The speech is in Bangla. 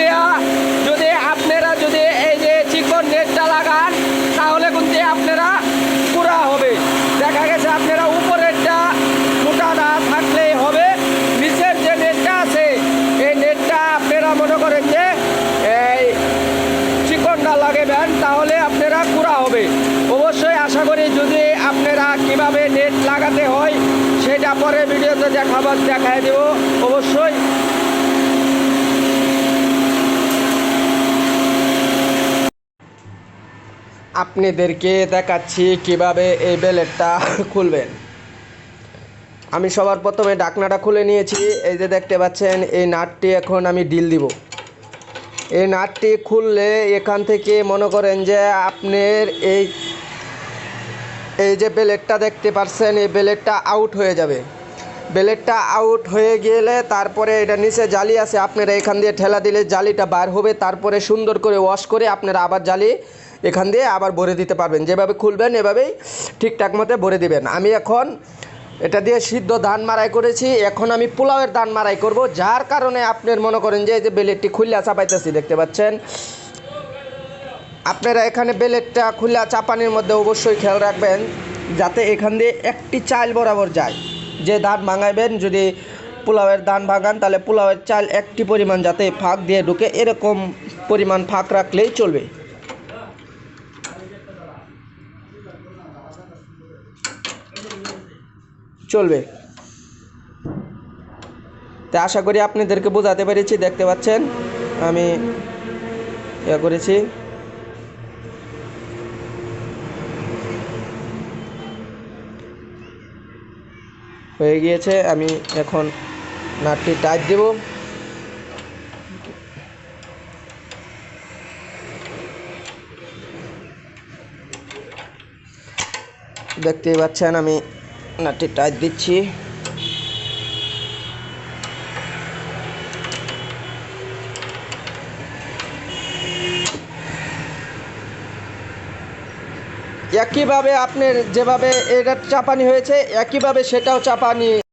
দিয়া যদি আপনারা যদি এই যে চিকন নেটটা লাগান, তাহলে কিন্তু আপনারা পুরা হবে। দেখা গেছে আপনারা উপরেরটা মোটা না থাকলেই হবে, নিচের যে নেটটা আছে, এই নেটটা আপনারা মনে করেন যে এই চিকনটা লাগাবেন, তাহলে আপনারা পুরা হবে। অবশ্যই আশা করি যদি আপনারা কীভাবে নেট লাগাতে হয়, সেটা পরে ভিডিওতে দেখাবার, দেখায় দেব। অবশ্যই আপনাদেরকে দেখাচ্ছি কীভাবে এই বেলেটটা খুলবেন। আমি সবার প্রথমে ডাকনাটা খুলে নিয়েছি। এই যে দেখতে পাচ্ছেন, এই নাটটি এখন আমি ডিল দিব। এই নাটটি খুললে এখান থেকে মনে করেন যে আপনার এই এই যে বেলেটটা দেখতে পাচ্ছেন, এই বেলেটটা আউট হয়ে যাবে। বেলেটটা আউট হয়ে গেলে তারপরে এটা নিচে জালি আছে, আপনারা এখান দিয়ে ঠেলা দিলে জালিটা বার হবে। তারপরে সুন্দর করে ওয়াশ করে আপনারা আবার জালি এখান দিয়ে আবার ভরে দিতে পারবেন। যেভাবে খুলবেন, এভাবেই ঠিকঠাক মতো ভরে দিবেন। আমি এখন এটা দিয়ে সিদ্ধ ধান মারাই করেছি। এখন আমি পোলাওয়ের ধান মারাই করব, যার কারণে আপনার মনে করেন যে এই যে বেলেটটি খুললা চাপাইতেছি, দেখতে পাচ্ছেন? আপনারা এখানে বেলেটটা খুললা চাপানির মধ্যে অবশ্যই খেয়াল রাখবেন, যাতে এখান দিয়ে একটি চাল বরাবর যায়। যে ধান ভাঙাইবেন, যদি পোলাওয়ের ধান ভাঙান, তাহলে পোলাওয়ের চাল একটি পরিমাণ যাতে ফাঁক দিয়ে ঢুকে, এরকম পরিমাণ ফাঁক রাখলেই চলবে। চলবে। তো আশা করি আপনাদেরকে বোঝাতে পেরেছি, দেখতে পাচ্ছেন? আমি ইয়ে করেছি। হয়ে গিয়েছে, আমি এখন নাটটি টাইট দেব। দেখতেই পাচ্ছেন, আমি নাটটি টাইট দিচ্ছি। একইভাবে আপনার যেভাবে এটা চাপানি হয়েছে একইভাবে সেটাও চাপানি।